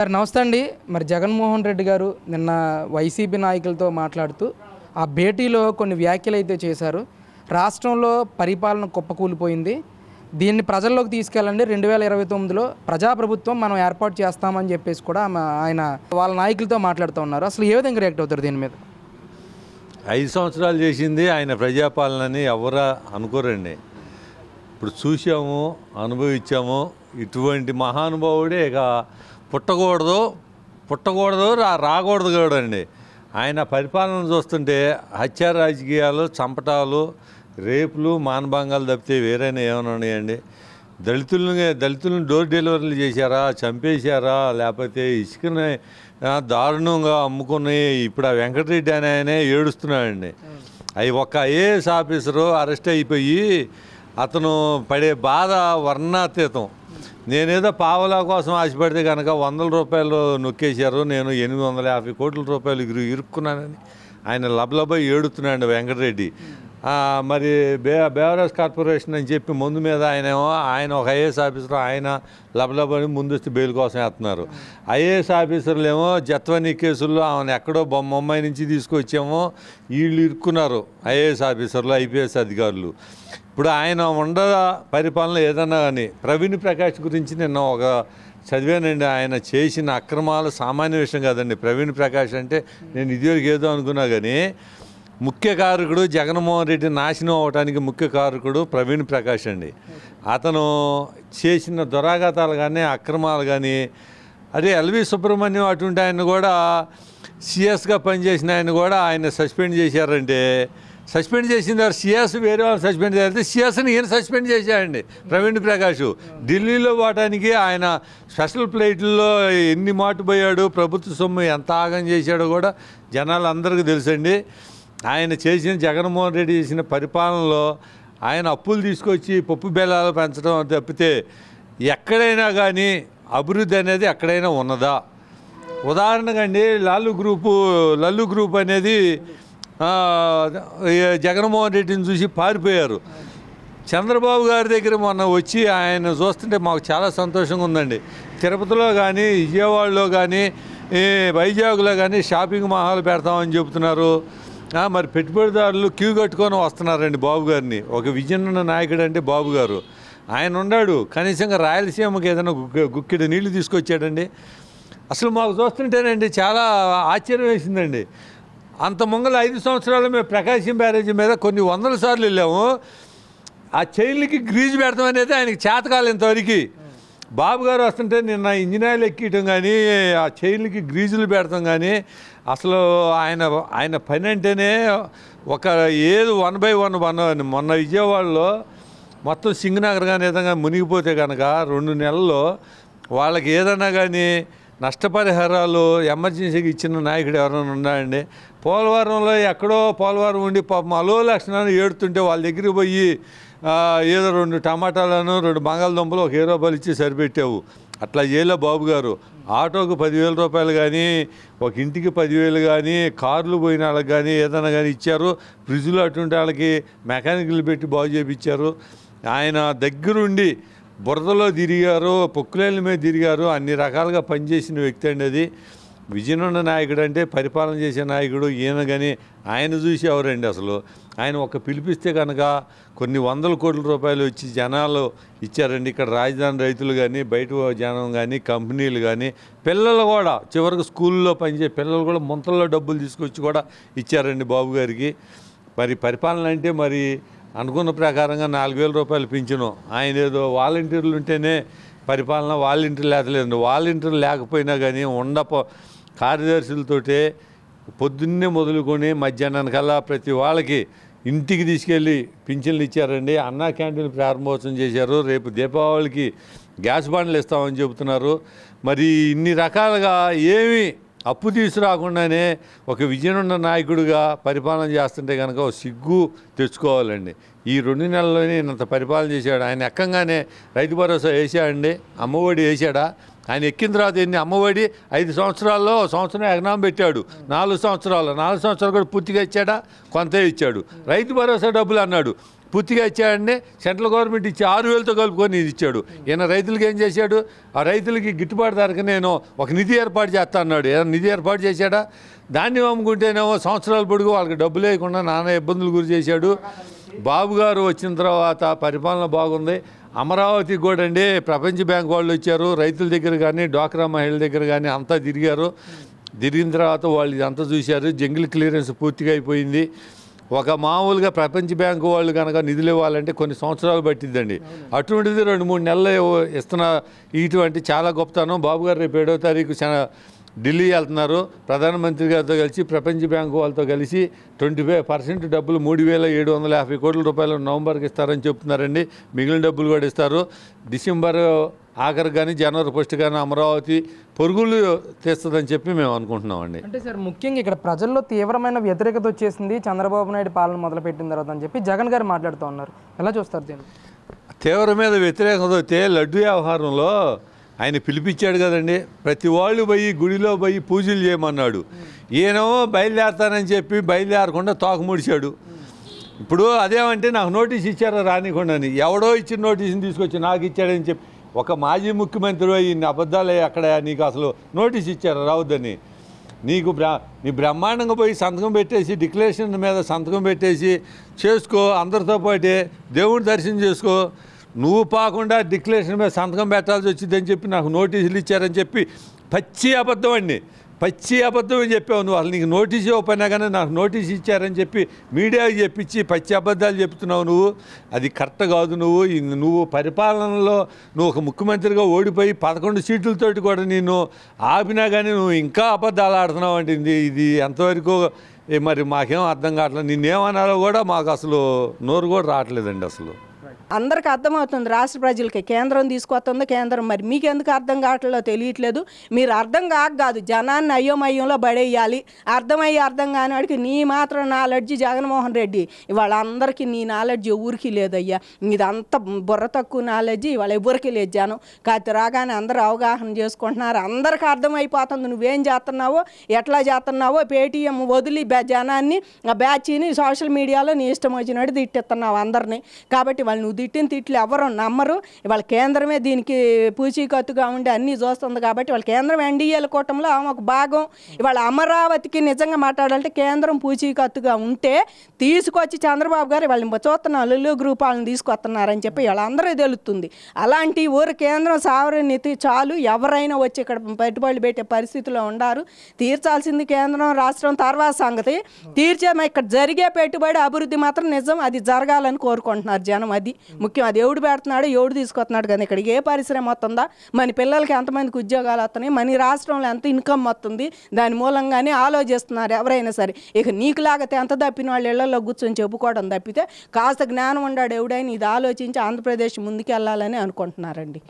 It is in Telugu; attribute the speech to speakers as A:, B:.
A: సార్ నమస్తే అండి. మరి జగన్మోహన్ రెడ్డి గారు నిన్న వైసీపీ నాయకులతో మాట్లాడుతూ ఆ భేటీలో కొన్ని వ్యాఖ్యలు అయితే చేశారు. రాష్ట్రంలో పరిపాలన కుప్పకూలిపోయింది. దీన్ని ప్రజల్లోకి తీసుకెళ్ళండి. రెండు వేల ఇరవై తొమ్మిదిలో ప్రజాప్రభుత్వం మనం ఏర్పాటు చేస్తామని చెప్పేసి కూడా ఆయన వాళ్ళ నాయకులతో మాట్లాడుతూ ఉన్నారు. అసలు ఏ విధంగా రియాక్ట్ అవుతారు దీని మీద?
B: ఐదు సంవత్సరాలు చేసింది ఆయన ప్రజాపాలనని ఎవరా అనుకోరండి. ఇప్పుడు చూసాము అనుభవించాము. ఇటువంటి మహానుభావుడే ఇక పుట్టకూడదు పుట్టకూడదు రా రాకూడదు కూడా అండి ఆయన పరిపాలన చూస్తుంటే హత్య రాజకీయాలు చంపటాలు రేపులు మానభంగాలు తప్పితే వేరైనా ఏమైనా ఉన్నాయండి? దళితులని దళితులను డోర్ డెలివరీలు చేశారా? చంపేశారా? లేకపోతే ఇసుకని దారుణంగా అమ్ముకుని ఇప్పుడు ఆ వెంకటరెడ్డి అనే ఆయనే ఏడుస్తున్నాడండి. అవి ఒక్క ఐఏఎస్ ఆఫీసరు అరెస్ట్ అయిపోయి అతను పడే బాధ వర్ణాతీతం. నేనేదో పావలా కోసం ఆశపడితే కనుక వందల రూపాయలు నొక్కేశారు. నేను ఎనిమిది వందల యాభై కోట్ల రూపాయలు ఇరు ఇరుక్కున్నానని. ఆయన లబలబై ఏడుతున్నాడు వెంకటరెడ్డి. మరి బే బేవరేజ్ కార్పొరేషన్ అని చెప్పి ముందు మీద ఆయనేమో ఆయన ఒక ఐఏఎస్ ఆఫీసర్ ఆయన లబలబని ముందస్తు బెయిల్ కోసం వేస్తున్నారు ఐఏఎస్ ఆఫీసర్లు ఏమో జత్వని కేసుల్లో ఆమెను ఎక్కడో బొమ్మ నుంచి తీసుకొచ్చామో వీళ్ళు ఇరుక్కున్నారు ఐఏఎస్ ఆఫీసర్లు ఐపీఎస్ అధికారులు. ఇప్పుడు ఆయన ఉండ పరిపాలన ఏదన్నా కానీ ప్రవీణ్ ప్రకాష్ గురించి నిన్న ఒక చదివానండి. ఆయన చేసిన అక్రమాలు సామాన్య విషయం కాదండి. ప్రవీణ్ ప్రకాష్ అంటే నేను ఇదివరకు ఏదో అనుకున్నా కానీ ముఖ్య కారకుడు జగన్మోహన్ రెడ్డి నాశనం అవడానికి ముఖ్య కారకుడు ప్రవీణ్ ప్రకాష్ అండి. అతను చేసిన దురాఘాతాలు కానీ అక్రమాలు కానీ అదే ఎల్వి సుబ్రహ్మణ్యం అటువంటి ఆయన కూడా సిఎస్గా పనిచేసిన ఆయన కూడా ఆయన సస్పెండ్ చేశారంటే సస్పెండ్ చేసిన తర్వాత సిఎస్ వేరే వాళ్ళు సస్పెండ్ చేస్తే సిఎస్ని ఈయన సస్పెండ్ చేశాడండి ప్రవీణ్ ప్రకాష్. ఢిల్లీలో పోవడానికి ఆయన స్పెషల్ ఫ్లైట్లో ఎన్ని మాటుపోయాడు ప్రభుత్వ సొమ్ము ఎంత ఆగం చేశాడో కూడా జనాలందరికీ తెలుసండి. ఆయన చేసిన జగన్మోహన్ రెడ్డి చేసిన పరిపాలనలో ఆయన అప్పులు తీసుకొచ్చి పప్పు బెల్లాలు పెంచడం తప్పితే ఎక్కడైనా కానీ అభివృద్ధి అనేది ఎక్కడైనా ఉన్నదా? ఉదాహరణగా అండి లాలు గ్రూపు లల్లు గ్రూప్ అనేది జగన్మోహన్ రెడ్డిని చూసి పారిపోయారు. చంద్రబాబు గారి దగ్గర మొన్న వచ్చి ఆయన చూస్తుంటే మాకు చాలా సంతోషంగా ఉందండి. తిరుపతిలో కానీ విజయవాడలో కానీ ఈ వైజాగ్లో కానీ షాపింగ్ మహాలు పెడతామని చెబుతున్నారు. మరి పెట్టుబడిదారులు క్యూ కట్టుకొని వస్తున్నారండి బాబు గారిని. ఒక విజయన్న నాయకుడు అంటే బాబు గారు. ఆయన ఉన్నాడు. కనీసంగా రాయలసీమకి ఏదైనా గుక్కిడి నీళ్ళు తీసుకొచ్చాడండి. అసలు మాకు చూస్తుంటేనండి చాలా ఆశ్చర్యం వేసిందండి. అంత ముంగల ఐదు సంవత్సరాలు మేము ప్రకాశం బ్యారేజీ మీద కొన్ని వందల సార్లు వెళ్ళాము. ఆ చైన్లకి గ్రీజు పెడతాం అనేది ఆయనకి చేతకాలి ఇంతవరకు. బాబు గారు వస్తుంటే నిన్న ఇంజనీర్లు ఎక్కియటం కానీ ఆ చైన్లకి గ్రీజులు పెడతాం కానీ అసలు ఆయన ఆయన పని అంటేనే ఒక ఏది వన్ బై వన్ వన్ మొన్న విజయవాడలో మొత్తం సింగనగర్ కానీ ఏదైనా మునిగిపోతే కనుక రెండు నెలల్లో వాళ్ళకి ఏదన్నా కానీ నష్టపరిహారాలు ఎమర్జెన్సీకి ఇచ్చిన నాయకుడు ఎవరైనా ఉన్నాయండి పోలవరంలో ఎక్కడో పోలవరం ఉండి పాపం అలో లక్షణాన్ని ఏడుతుంటే వాళ్ళ దగ్గరికి పోయి ఏదో రెండు టమాటాలను రెండు బంగాళదుంపలు ఒక హీరో రూపాయలు ఇచ్చి సరిపెట్టావు. అట్లా చేయలే బాబు గారు. ఆటోకు పదివేల రూపాయలు కానీ ఒక ఇంటికి పదివేలు కానీ కార్లు పోయిన వాళ్ళకి కానీ ఏదైనా కానీ ఇచ్చారు. ఫ్రిడ్జ్లు అటువంటి వాళ్ళకి మెకానికల్ పెట్టి బాగు చేయించారు ఆయన దగ్గరుండి బురదలో తిరిగారు పొక్కులేళ్ళ మీద తిరిగారు. అన్ని రకాలుగా పనిచేసిన వ్యక్తి అండి అది. విజయనున్న నాయకుడు అంటే పరిపాలన చేసే నాయకుడు ఈయన కానీ ఆయన చూసి ఎవరండి అసలు? ఆయన ఒక పిలిపిస్తే కనుక కొన్ని వందల కోట్ల రూపాయలు వచ్చి జనాలు ఇచ్చారండి. ఇక్కడ రాజధాని రైతులు కానీ బయట జనం కానీ కంపెనీలు కానీ పిల్లలు కూడా చివరికి స్కూల్లో పనిచేసే పిల్లలు కూడా ముంతల్లో డబ్బులు తీసుకొచ్చి కూడా ఇచ్చారండి బాబు గారికి. మరి పరిపాలన అంటే మరి అనుకున్న ప్రకారంగా నాలుగు వేల రూపాయలు పింఛను. ఆయన ఏదో వాలంటీర్లు ఉంటేనే పరిపాలన వాలంటీర్లు లేతలేదండి. వాలంటీర్ లేకపోయినా కానీ ఉండపో కార్యదర్శులతోటే పొద్దున్నే మొదలుకొని మధ్యాహ్నానికల్లా ప్రతి వాళ్ళకి ఇంటికి తీసుకెళ్ళి పింఛన్లు ఇచ్చారండి. అన్నా క్యాంటీన్ ప్రారంభోత్సవం చేశారు. రేపు దీపావళికి గ్యాస్ బండ్లు ఇస్తామని చెబుతున్నారు. మరి ఇన్ని రకాలుగా ఏమి అప్పు తీసుకురాకుండానే ఒక విజయనున్న నాయకుడిగా పరిపాలన చేస్తుంటే కనుక ఒక సిగ్గు తెచ్చుకోవాలండి. ఈ రెండు నెలల్లోనే ఇంత పరిపాలన చేశాడు. ఆయన ఎక్కంగానే రైతు భరోసా వేసాడండి. అమ్మఒడి వేసాడా? ఆయన ఎక్కిన తర్వాత ఎన్ని అమ్మఒడి? ఐదు సంవత్సరాల్లో సంవత్సరం ఎగనాం పెట్టాడు. నాలుగు సంవత్సరాలు. నాలుగు సంవత్సరాలు కూడా పూర్తిగా ఇచ్చాడా? కొంత ఇచ్చాడు. రైతు భరోసా డబ్బులు అన్నాడు. పూర్తిగా ఇచ్చాడనే సెంట్రల్ గవర్నమెంట్ ఇచ్చి ఆరు వేలతో కలుపుకొని ఇది ఇచ్చాడు. ఈయన రైతులకి ఏం చేశాడు? ఆ రైతులకి గిట్టుబాటు ధరకు నేను ఒక నిధి ఏర్పాటు చేస్తా అన్నాడు. ఏదైనా నిధి ఏర్పాటు చేశాడా? దాన్ని అమ్ముకుంటేనేమో సంవత్సరాల పొడుగు వాళ్ళకి డబ్బు లేకుండా నానా ఇబ్బందులు గురి చేశాడు. బాబు గారు వచ్చిన తర్వాత పరిపాలన బాగుంది. అమరావతి కూడా అండి ప్రపంచ బ్యాంక్ వాళ్ళు వచ్చారు రైతుల దగ్గర కానీ డ్వాక్రా మహిళల దగ్గర కానీ అంతా తిరిగారు. తిరిగిన తర్వాత వాళ్ళు ఇదంతా చూశారు జంగిల్ క్లియరెన్స్ పూర్తిగా అయిపోయింది. ఒక మామూలుగా ప్రపంచ బ్యాంకు వాళ్ళు కనుక నిధులు ఇవ్వాలంటే కొన్ని సంవత్సరాలు పట్టిద్దండి. అటువంటిది రెండు మూడు నెలలు ఇస్తున్న ఇటువంటి చాలా గొప్పతనం. బాబు గారు రేపు ఏడవ తారీఖు చాలా ఢిల్లీ వెళ్తున్నారు. ప్రధానమంత్రి గారితో కలిసి ప్రపంచ బ్యాంకు వాళ్ళతో కలిసి ట్వంటీ ఫైవ్ పర్సెంట్ డబ్బులు మూడు వేల ఏడు వందల యాభై కోట్ల రూపాయలు నవంబర్కి ఇస్తారని చెప్తున్నారండి. మిగిలిన డబ్బులు కూడా ఇస్తారు. డిసెంబర్ ఆఖరు కానీ జనవరి ఫస్ట్ కానీ అమరావతి పొరుగులు తెస్తుందని చెప్పి మేము అనుకుంటున్నామండి.
A: అంటే సార్ ముఖ్యంగా ఇక్కడ ప్రజల్లో తీవ్రమైన వ్యతిరేకత వచ్చేసింది. చంద్రబాబు నాయుడు పాలన మొదలుపెట్టిన తర్వాత అని చెప్పి జగన్ గారు మాట్లాడుతూ ఉన్నారు. ఎలా చూస్తారు దీన్ని?
B: తీవ్ర మీద వ్యతిరేకత వస్తే లడ్డు వ్యవహారంలో ఆయన పిలిపించాడు కదండి ప్రతి వాళ్ళు పోయి గుడిలో పోయి పూజలు చేయమన్నాడు. ఈయనేమో బయలుదేరతానని చెప్పి బయలుదేరకుండా తోక ముడిచాడు. ఇప్పుడు అదేమంటే నాకు నోటీస్ ఇచ్చారా రానికుండా ఎవడో ఇచ్చిన నోటీస్ని తీసుకొచ్చి నాకు ఇచ్చాడని చెప్పి ఒక మాజీ ముఖ్యమంత్రి ఇన్ని అబద్ధాలు అక్కడ నీకు అసలు నోటీస్ ఇచ్చారా రావద్దని? నీకు బ్ర నీ బ్రహ్మాండంగా పోయి సంతకం పెట్టేసి డిక్లరేషన్ మీద సంతకం పెట్టేసి చేసుకో అందరితో పాటే దేవుడి దర్శనం చేసుకో నువ్వు పాకుండా డిక్లరేషన్ మీద సంతకం పెట్టాల్సి వచ్చిందని చెప్పి నాకు నోటీసులు ఇచ్చారని చెప్పి పచ్చి అబద్ధం అండి. పచ్చి అబద్ధం చెప్పావు నువ్వు. అసలు నీకు నోటీస్ ఇవ్వకపోయినా కానీ నాకు నోటీస్ ఇచ్చారని చెప్పి మీడియాకి చెప్పించి పచ్చి అబద్ధాలు చెప్తున్నావు నువ్వు. అది కరెక్ట్ కాదు నువ్వు. నువ్వు పరిపాలనలో నువ్వు ఒక ముఖ్యమంత్రిగా ఓడిపోయి పదకొండు సీట్లతోటి కూడా నేను ఆపినా కానీ నువ్వు ఇంకా అబద్ధాలు ఆడుతున్నావు అంటే ఇది ఎంతవరకు మరి మాకేం అర్థం కావట్లేదు. నిన్నేమనాలో కూడా మాకు అసలు నోరు కూడా రావట్లేదండి అసలు.
C: అందరికి అర్థమవుతుంది. రాష్ట్ర ప్రజలకి కేంద్రం తీసుకొస్తుంది కేంద్రం మరి మీకు ఎందుకు అర్థం కావట్లేదో తెలియట్లేదు. మీరు అర్థం కాక కాదు జనాన్ని అయోమయంలో పడేయాలి. అర్థమయ్యి అర్థం కాని వాడికి నీ మాత్రం నాలెడ్జి జగన్మోహన్ రెడ్డి. ఇవాళ అందరికీ నీ నాలెడ్జ్ ఎవరికి లేదయ్యా. ఇదంతా బుర్ర తక్కువ నాలెడ్జ్ ఇవాళ ఎవరికి లేదు జనం. కాదు రాగానే అందరూ అవగాహన చేసుకుంటున్నారు. అందరికి అర్థమైపోతుంది. నువ్వేం చేస్తున్నావో ఎట్లా చేస్తున్నావో పేటీఎం వదిలి బ్యా- జనాన్ని ఆ బ్యాచ్ని సోషల్ మీడియాలో నీ ఇష్టం వచ్చినట్టు తిట్టిస్తున్నావు అందరినీ. కాబట్టి వాళ్ళు నువ్వు తిట్టిన తిట్లు ఎవరు నమ్మరు. ఇవాళ కేంద్రమే దీనికి పూచీకత్తుగా ఉండి అన్నీ చూస్తుంది కాబట్టి వాళ్ళ కేంద్రం ఎన్డీఏల కూటమిలో ఆమె ఒక భాగం. ఇవాళ అమరావతికి నిజంగా మాట్లాడాలంటే కేంద్రం పూచీకత్తుగా ఉంటే తీసుకొచ్చి చంద్రబాబు గారు వాళ్ళని చూస్తున్న లుల్లు గ్రూప్ వాళ్ళని తీసుకొస్తున్నారని చెప్పి వాళ్ళందరూ తెలుస్తుంది. అలాంటి ఊరు కేంద్రం సావరణితి చాలు. ఎవరైనా వచ్చి ఇక్కడ పెట్టుబడులు పెట్టే పరిస్థితిలో ఉండారు. తీర్చాల్సింది కేంద్రం రాష్ట్రం తర్వాత సంగతి. తీర్చే ఇక్కడ జరిగే పెట్టుబడి అభివృద్ధి మాత్రం నిజం. అది జరగాలని కోరుకుంటున్నారు జనం అది. ముఖ్యం అది ఎవడు పెడుతున్నాడు ఎవడు తీసుకొస్తున్నాడు కానీ ఇక్కడ ఏ పరిశ్రమ వస్తుందా? మన పిల్లలకి ఎంతమందికి ఉద్యోగాలు వస్తున్నాయి? మన రాష్ట్రంలో ఎంత ఇన్కమ్ వస్తుంది? దాని మూలంగానే ఆలోచిస్తున్నారు ఎవరైనా సరే. ఇక నీకులాగా ఎంత తప్పిన వాళ్ళు ఇళ్ళలో కూర్చొని చెప్పుకోవడం తప్పితే కాస్త జ్ఞానం ఉండాడు ఎవడైనా. ఇది ఆలోచించి ఆంధ్రప్రదేశ్ ముందుకెళ్ళాలని అనుకుంటున్నారండి.